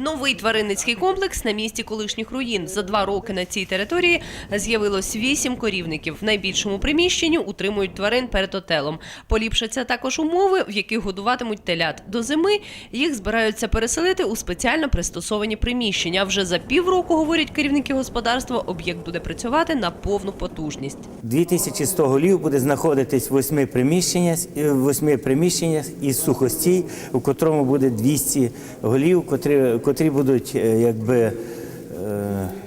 Новий тваринницький комплекс на місці колишніх руїн. За два роки на цій території з'явилось вісім корівників. В найбільшому приміщенні утримують тварин перед отелом. Поліпшаться також умови, в яких годуватимуть телят. До зими їх збираються переселити у спеціально пристосовані приміщення. Вже за півроку, говорять керівники господарства, об'єкт буде працювати на повну потужність. 2100 голів буде знаходитись в восьми приміщеннях, в восьми приміщеннях із сухостій, у котрому буде 200 голів, котрі, котрі будуть е, якби е,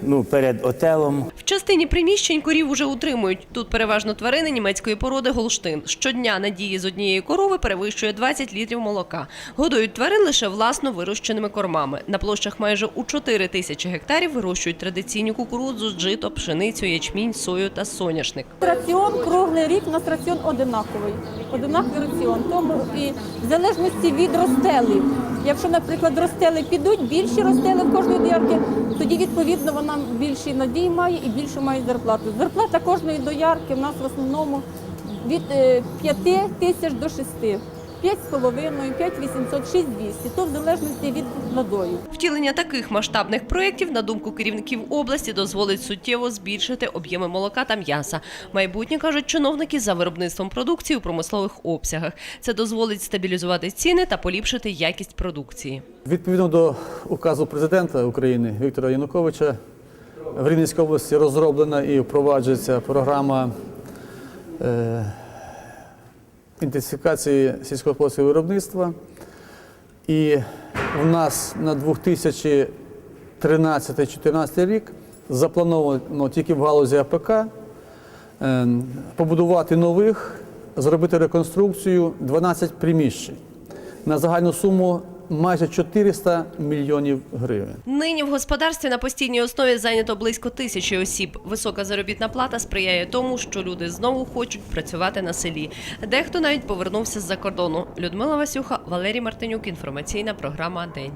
ну, перед отелом. Частині приміщень корів уже утримують. Тут переважно тварини німецької породи Голштин. Щодня надії з однієї корови перевищує 20 літрів молока. Годують тварин лише власно вирощеними кормами. На площах майже у 4 тисячі гектарів вирощують традиційні кукурудзу, жито, пшеницю, ячмінь, сою та соняшник. Раціон круглий рік у нас раціон одинаковий. Одинаковий раціон. Тому і в залежності від розстелів. Якщо, наприклад, розстели підуть, більші розстели в кожної доярки, тоді відповідно вона більший надій має і більшу має зарплату. Зарплата кожної доярки в нас в основному від 5 тисяч до 6. 5,5, 5800, 6200, то в залежності від надою. Втілення таких масштабних проєктів, на думку керівників області, дозволить суттєво збільшити об'єми молока та м'яса. Майбутнє кажуть чиновники за виробництвом продукції у промислових обсягах. Це дозволить стабілізувати ціни та поліпшити якість продукції. Відповідно до указу президента України Віктора Януковича, в Рівненській області розроблена і впроваджується програма е, інтенсифікації сільськогосподарського виробництва. І в нас на 2013-2014 рік заплановано тільки в галузі АПК е, побудувати нових, зробити реконструкцію 12 приміщень на загальну суму майже 400 мільйонів гривень. Нині в господарстві на постійній основі зайнято близько тисячі осіб. Висока заробітна плата сприяє тому, що люди знову хочуть працювати на селі. Дехто навіть повернувся з-за кордону. Людмила Васюха, Валерій Мартинюк. Інформаційна програма День.